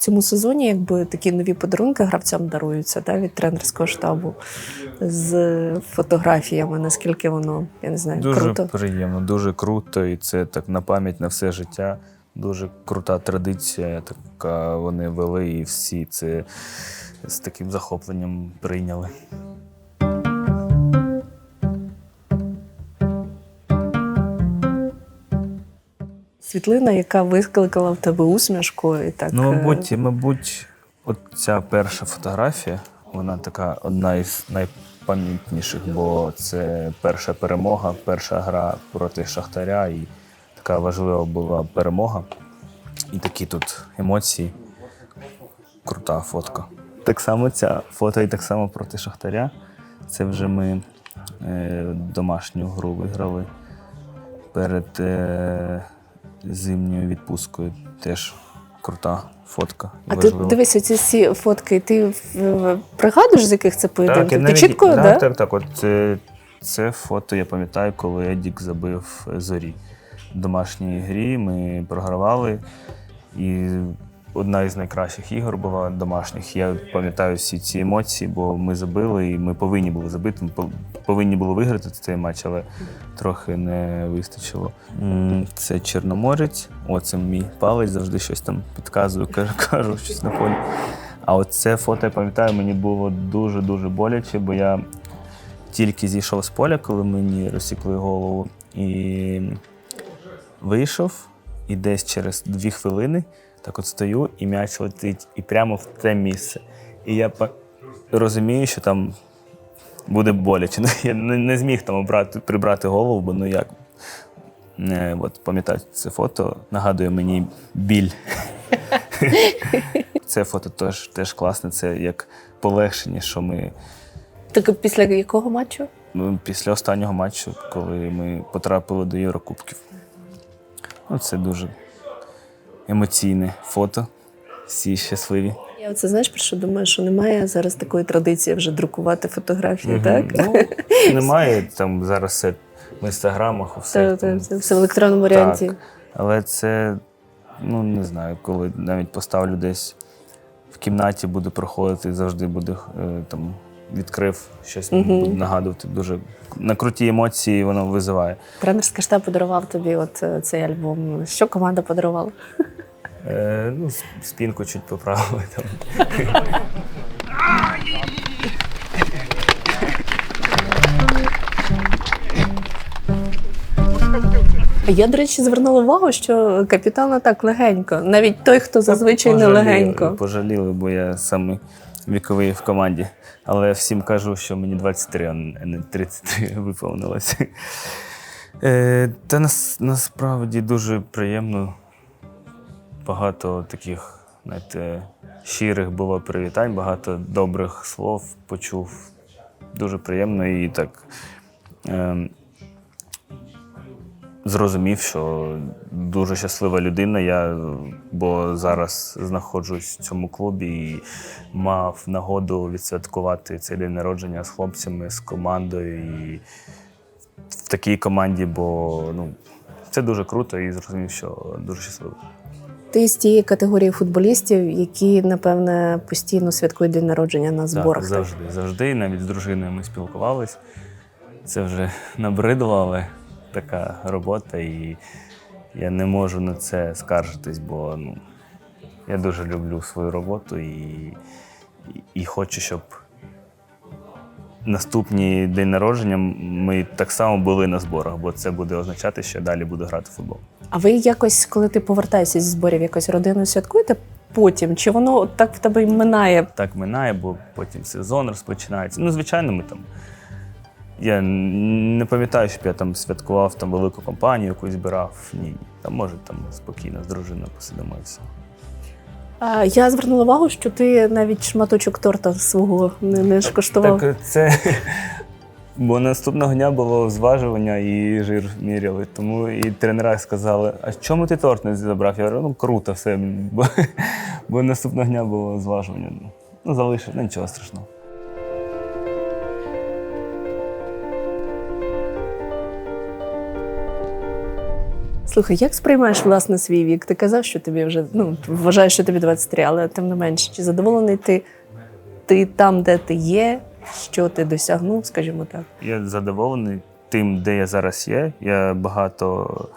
цьому сезоні якби такі нові подарунки гравцям даруються да, від тренерського штабу з фотографіями, наскільки воно, я не знаю, Дуже круто. приємно, дуже круто, і це так на пам'ять на все життя. Дуже крута традиція, така вони вели, і всі це з таким захопленням прийняли. Світлина, яка викликала в тебе усмішку, і так Ну, е, мабуть, мабуть, от ця перша фотографія, вона така одна із найпам'ятніших, бо це перша перемога, перша гра проти Шахтаря, і така важлива була перемога. І такі тут емоції. Крута фотка. Так само ця фото і так само проти Шахтаря. Це вже ми е, домашню гру виграли перед е, зимньою відпусткою. Теж крута фотка. А ти важлива. дивись, ці всі фотки, ти пригадуєш, з яких це поєдинків? я ти навіть- чітко, да, да? Так, так. От це, це фото я пам'ятаю, коли Едік забив зорі. В домашній грі ми програвали. І одна із найкращих ігор була домашніх. Я пам'ятаю всі ці емоції, бо ми забили, і ми повинні були забити. Ми повинні були виграти цей матч, але трохи не вистачило. Це Чорноморець. Оце мій палець завжди щось там підказує, кажу, кажу щось на полі. А от це фото, я пам'ятаю, мені було дуже-дуже боляче, бо я тільки зійшов з поля, коли мені розсікли голову. І вийшов, і десь через дві хвилини так от стою, і м'яч летить і прямо в те місце. І я розумію, що там буде боляче. Ну, я не, зміг там обрати, прибрати голову, бо ну як. Не, от пам'ятаю це фото, нагадує мені біль. це фото теж, теж класне, це як полегшення, що ми Так після якого матчу? Ну, після останнього матчу, коли ми потрапили до Єврокубків. Ну, це дуже емоційне фото. Всі щасливі. Я оце знаєш, про що думаю, що немає зараз такої традиції вже друкувати фотографії, Мгм. так? Ну, немає там зараз все в інстаграмах, у все. Там. це все в електронному варіанті. Так. Але це, ну не знаю, коли навіть поставлю десь в кімнаті, буду проходити, завжди буде е, там відкрив щось, Мгм. буду нагадувати. Дуже на круті емоції воно визиває. Тренерський штаб подарував тобі от е, цей альбом. Що команда подарувала? Е, ну, с- спинку чуть поправили там. Я, до речі, звернула увагу, що капітана так легенько. Навіть той, хто зазвичай не Пожаліли- легенько. Пожаліли, бо я самий віковий в команді. Але всім кажу, що мені 23, а не 33 виповнилося. Е, та нас, насправді дуже приємно. Багато таких, знаєте, щирих було привітань, багато добрих слов почув. Дуже приємно і так. Е, зрозумів, що дуже щаслива людина. Я бо зараз знаходжусь в цьому клубі і мав нагоду відсвяткувати цей день народження з хлопцями, з командою і в такій команді, бо ну, це дуже круто і зрозумів, що дуже щасливий. Ти з тієї категорії футболістів, які, напевне, постійно святкують день народження на зборах. Так, завжди, завжди. Навіть з дружиною ми спілкувались. Це вже набридло, але така робота, і я не можу на це скаржитись, бо ну, я дуже люблю свою роботу і, і, і хочу, щоб наступний день народження ми так само були на зборах, бо це буде означати, що я далі буду грати в футбол. А ви якось, коли ти повертаєшся зі зборів, якось родиною святкуєте потім? Чи воно так в тебе й минає? так минає, бо потім сезон розпочинається. Ну, звичайно, ми там. Я не пам'ятаю, щоб я там святкував там велику компанію, якусь збирав. Ні. Там може там спокійно з дружиною посидимо і все. Я звернула увагу, що ти навіть шматочок торта свого не, не скуштував. Так це. Бо наступного дня було зважування і жир міряли. Тому і тренера сказали: а чому ти торт не забрав? Я говорю, ну круто все. Бо, бо наступного дня було зважування. Ну, залишив, ну, нічого страшного. Слухай, як сприймаєш власне свій вік? Ти казав, що тобі вже ну вважаєш, що тобі 23, але тим не менше, чи задоволений ти, ти там, де ти є, що ти досягнув, скажімо так. Я задоволений тим, де я зараз є. Я багато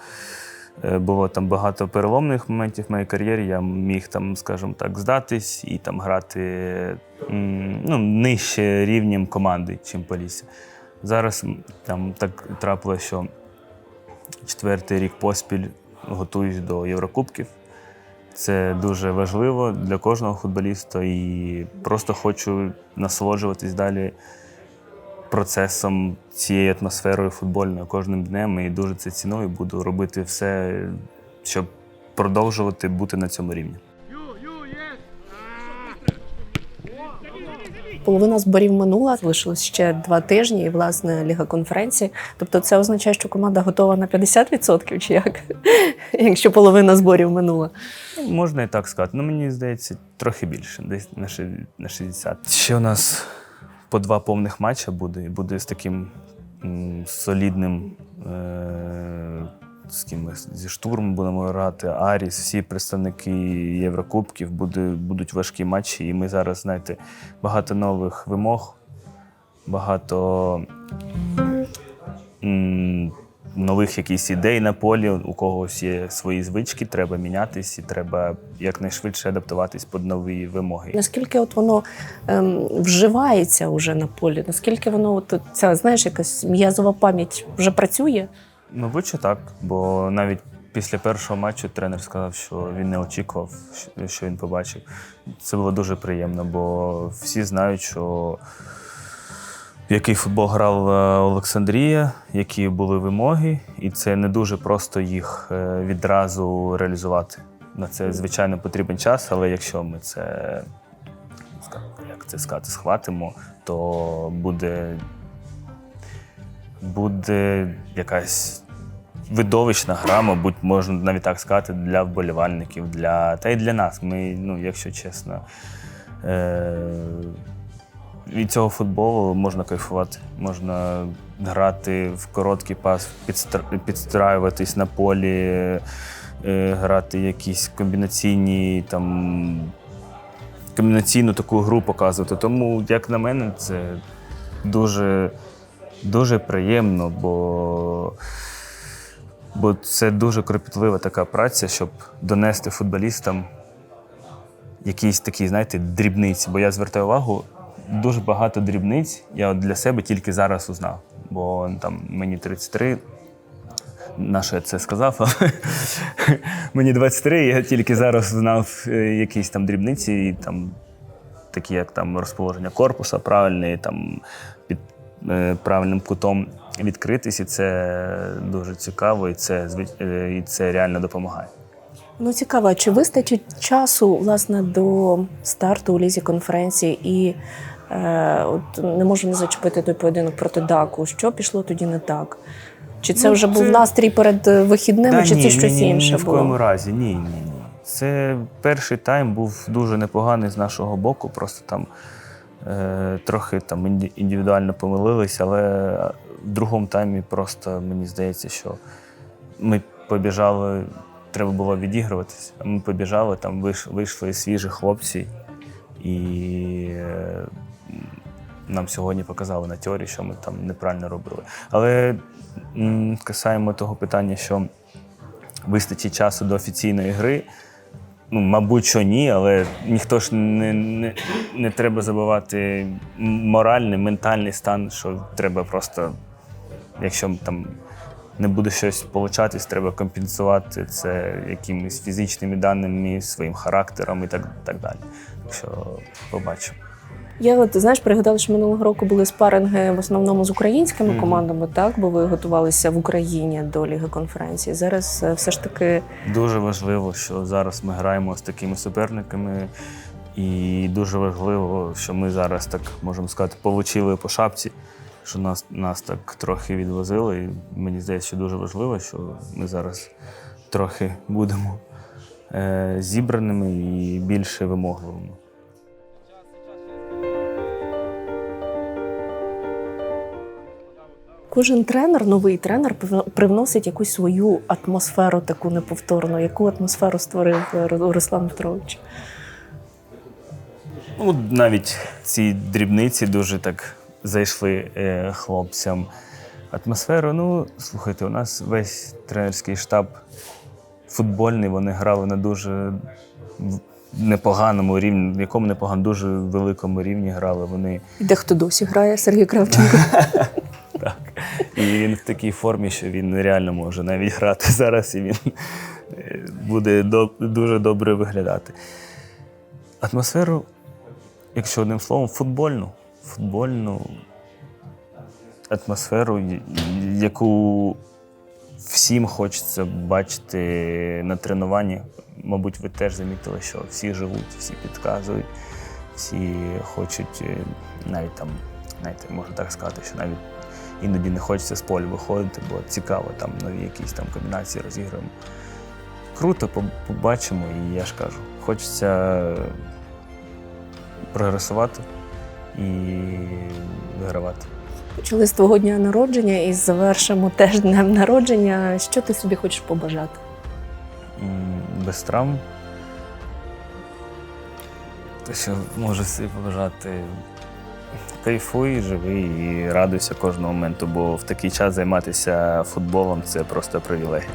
е, було там багато переломних моментів в моїй кар'єрі. Я міг там, скажімо так, здатись і там грати ну, нижче рівнем команди, чим Полісся. Зараз там так трапилося, що четвертий рік поспіль готуюсь до Єврокубків. Це дуже важливо для кожного футболіста і просто хочу насолоджуватись далі процесом, цією атмосферою футбольною кожним днем і дуже це ціную. Буду робити все, щоб продовжувати бути на цьому рівні. Половина зборів минула, залишилось ще два тижні, і власне ліга конференції. Тобто, це означає, що команда готова на 50% чи як? Якщо половина зборів минула. Ну, Можна і так сказати. Ну, мені здається, трохи більше, десь на 60. Ще у нас по два повних матча буде. І буде з таким м, солідним. Е- з кимось зі штурмом будемо грати, Аріс, всі представники Єврокубків буде, будуть важкі матчі. І ми зараз, знаєте, багато нових вимог, багато нових якісь ідей на полі. У когось є свої звички, треба мінятись, і треба якнайшвидше адаптуватись під нові вимоги. Наскільки от воно ем, вживається вже на полі? Наскільки воно от ця знаєш, якась м'язова пам'ять вже працює? Мабуть, так, бо навіть після першого матчу тренер сказав, що він не очікував, що- він побачив. Це було дуже приємно, бо всі знають, що в який футбол грала Олександрія, які були вимоги, і це не дуже просто їх е, відразу реалізувати. На це, звичайно, потрібен час, але якщо ми це як це сказати, схватимо, то буде буде якась видовищна гра, мабуть, можна навіть так сказати, для вболівальників, для... та й для нас. Ми, ну, якщо чесно, е... від цього футболу можна кайфувати. Можна грати в короткий пас, підстра- підстраюватись на полі, е... грати якісь комбінаційні там. Комбінаційну таку гру показувати. Тому, як на мене, це дуже дуже приємно, бо, бо це дуже кропітлива така праця, щоб донести футболістам якісь такі, знаєте, дрібниці. Бо я звертаю увагу, дуже багато дрібниць я для себе тільки зараз узнав. Бо там мені 33. На що я це сказав, але мені 23, я тільки зараз знав е, якісь там дрібниці, і там такі як там розположення корпуса правильне, там під е, правильним кутом відкритись, і це дуже цікаво, і це е, і це реально допомагає. Ну цікаво, чи вистачить часу власне до старту у лізі конференції і е, от не можу не зачепити той поєдинок проти Даку. Що пішло тоді не так? Чи це Ну, вже це- був настрій перед е, вихідними, Та чи ні, це щось ні, ні, інше ні в було? коєму разі. Ні, ні, ні. Це перший тайм був дуже непоганий з нашого боку. Просто там е, трохи там інді- індивідуально помилились, але в другому таймі просто мені здається, що ми побіжали, треба було відігруватись. Ми побіжали, там вийшли свіжі хлопці, і е, нам сьогодні показали на теорії, що ми там неправильно робили. Але касаємо того питання, що вистачить часу до офіційної гри. Ну, мабуть, що ні, але ніхто ж не, не, не треба забувати моральний, ментальний стан, що треба просто, якщо там не буде щось получатись, треба компенсувати це якимись фізичними даними, своїм характером і так, так далі. Так що побачимо. Я от знаєш, пригадала, що минулого року були спаринги в основному з українськими Мгм. командами, так бо ви готувалися в Україні до ліги конференції. Зараз е, все ж таки Дуже важливо, що зараз ми граємо з такими суперниками, і дуже важливо, що ми зараз так можемо сказати, получили по шапці, що нас, нас так трохи відвозили. І мені здається, що дуже важливо, що ми зараз трохи будемо е, зібраними і більше вимогливими. Кожен тренер, новий тренер, привносить якусь свою атмосферу, таку неповторну. Яку атмосферу створив е, Руслан Петрович? Ну, навіть ці дрібниці дуже так зайшли е, хлопцям. Атмосферу, ну, слухайте, у нас весь тренерський штаб футбольний, вони грали на дуже непоганому рівні, в якому непоганому, дуже великому рівні грали. Вони Дехто досі грає Сергій Кравченко. так. І він в такій формі, що він реально може навіть грати зараз, і він е, буде дуже добре виглядати. Атмосферу, якщо одним словом, футбольну. Футбольну атмосферу, яку всім хочеться бачити на тренуванні. Мабуть, ви теж замітили, що всі живуть, всі підказують, всі хочуть е, навіть там, знаєте, можна так сказати, що навіть іноді не хочеться з поля виходити, бо цікаво, там нові якісь там комбінації розіграємо. Круто, побачимо, і я ж кажу, хочеться прогресувати і вигравати. Почали з твого дня народження і завершимо теж днем народження. Що ти собі хочеш побажати? Без травм. Те, що можу собі побажати. Кайфуй, живи і радуйся кожного моменту, бо в такий час займатися футболом це просто привілегія.